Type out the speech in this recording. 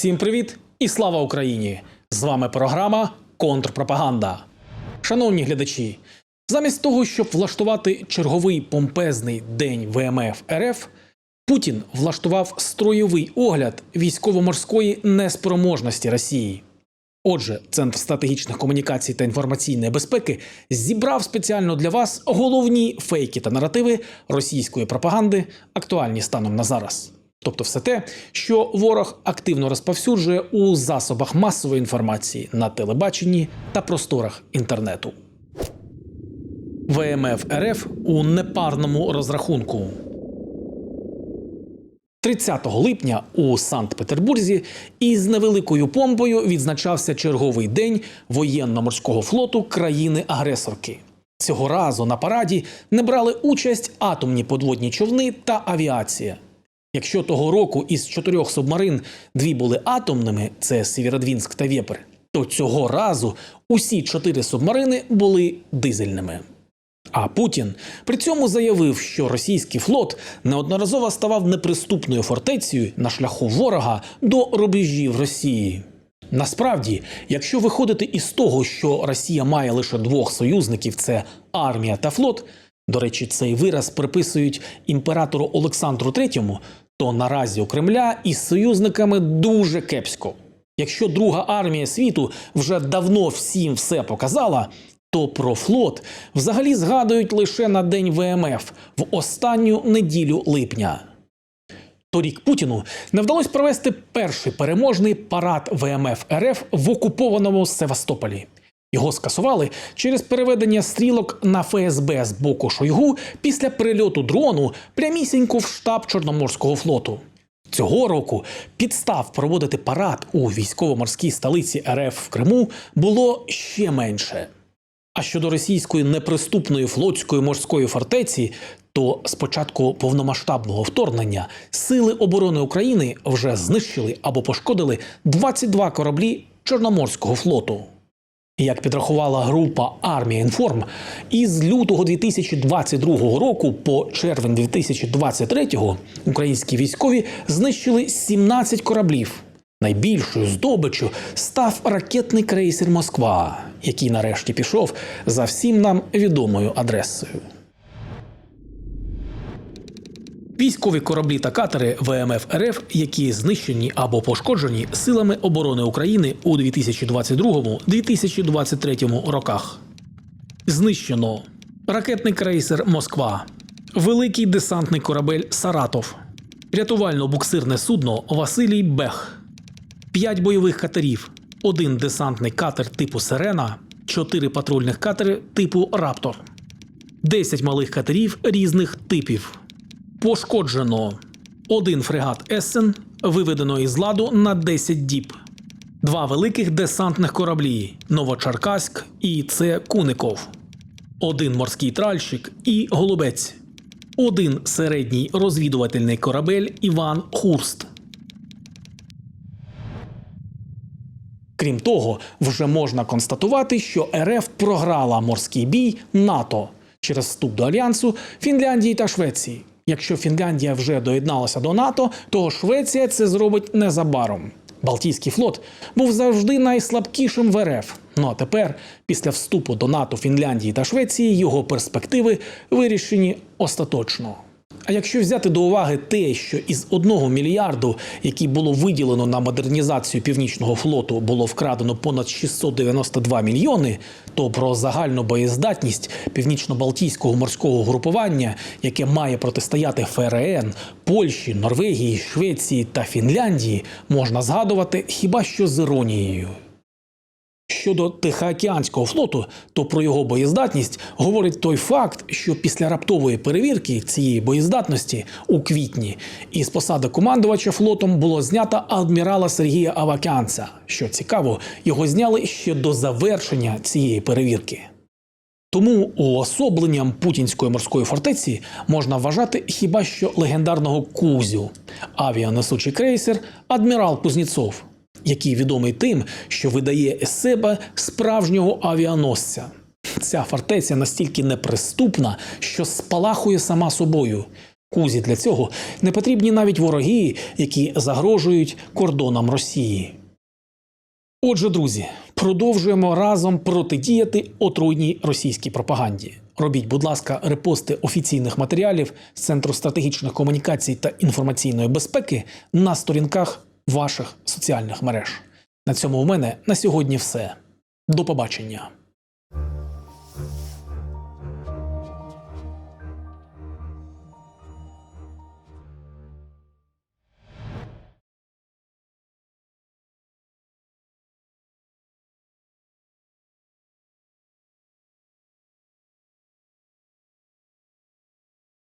Всім привіт і слава Україні! З вами програма Контрпропаганда. Шановні глядачі, замість того, щоб влаштувати черговий помпезний день ВМФ РФ, Путін влаштував строєвий огляд військово-морської неспроможності Росії. Отже, Центр стратегічних комунікацій та інформаційної безпеки зібрав спеціально для вас головні фейки та наративи російської пропаганди, актуальні станом на зараз. Тобто все те, що ворог активно розповсюджує у засобах масової інформації на телебаченні та просторах інтернету. ВМФ РФ у непарному розрахунку. 30 липня у Санкт-Петербурзі із невеликою помпою відзначався черговий день воєнно-морського флоту країни-агресорки. Цього разу на параді не брали участь атомні подводні човни та авіація. Якщо того року із чотирьох субмарин дві були атомними, це Сєвєродвінськ та Вєпр, то цього разу усі чотири субмарини були дизельними. А Путін при цьому заявив, що російський флот неодноразово ставав неприступною фортецею на шляху ворога до рубежів Росії. Насправді, якщо виходити із того, що Росія має лише двох союзників це армія та флот. До речі, цей вираз приписують імператору Олександру III, то наразі у Кремля із союзниками дуже кепсько. Якщо друга армія світу вже давно всім все показала, то про флот взагалі згадують лише на день ВМФ в останню неділю липня. Торік Путіну не вдалося провести перший переможний парад ВМФ РФ в окупованому Севастополі. Його скасували через переведення стрілок на ФСБ з боку Шойгу після прильоту дрону прямісінько в штаб Чорноморського флоту. Цього року підстав проводити парад у військово-морській столиці РФ в Криму було ще менше. А щодо російської неприступної флотської морської фортеці, то з початку повномасштабного вторгнення сили оборони України вже знищили або пошкодили 22 кораблі Чорноморського флоту. Як підрахувала група Армія Інформ, із лютого 2022 року по червень 2023 українські військові знищили 17 кораблів. Найбільшою здобичю став ракетний крейсер Москва, який нарешті пішов за всім нам відомою адресою. Військові кораблі та катери ВМФ РФ, які знищені або пошкоджені силами оборони України у 2022-2023 роках. Знищено. Ракетний крейсер Москва, великий десантний корабель Саратов, рятувально-буксирне судно Василій Бех, 5 бойових катерів, один десантний катер типу Сирена, 4 патрульних катери типу Раптор, 10 малих катерів різних типів. Пошкоджено один фрегат Ессен, виведено із ладу на 10 діб, два великих десантних кораблі Новочаркаськ і це Куников, один морський тральщик і Голубець, один середній розвідувальний корабель Іван Хурст. Крім того, вже можна констатувати, що РФ програла морський бій НАТО через вступ до альянсу Фінляндії та Швеції. Якщо Фінляндія вже доєдналася до НАТО, то Швеція це зробить незабаром. Балтійський флот був завжди найслабкішим в РФ. Ну а тепер, після вступу до НАТО Фінляндії та Швеції, його перспективи вирішені остаточно. А якщо взяти до уваги те, що із одного мільярду, який було виділено на модернізацію північного флоту, було вкрадено понад 692 мільйони, то про загальну боєздатність північно-балтійського морського групування, яке має протистояти ФРН, Польщі, Норвегії, Швеції та Фінляндії, можна згадувати хіба що з іронією. Щодо Тихоокеанського флоту, то про його боєздатність говорить той факт, що після раптової перевірки цієї боєздатності у квітні із посади командувача флотом було знято адмірала Сергія Авакянца. Що цікаво, його зняли ще до завершення цієї перевірки. Тому уособленням путінської морської фортеці можна вважати хіба що легендарного Кузю, авіанесучий крейсер Адмірал Кузнєцов, який відомий тим, що видає із себе справжнього авіаносця. Ця фортеця настільки неприступна, що спалахує сама собою. Кузі для цього не потрібні навіть вороги, які загрожують кордонам Росії. Отже, друзі, продовжуємо разом протидіяти отруйній російській пропаганді. Робіть, будь ласка, репости офіційних матеріалів з Центру стратегічних комунікацій та інформаційної безпеки на сторінках ваших соціальних мереж. На цьому у мене на сьогодні все. До побачення.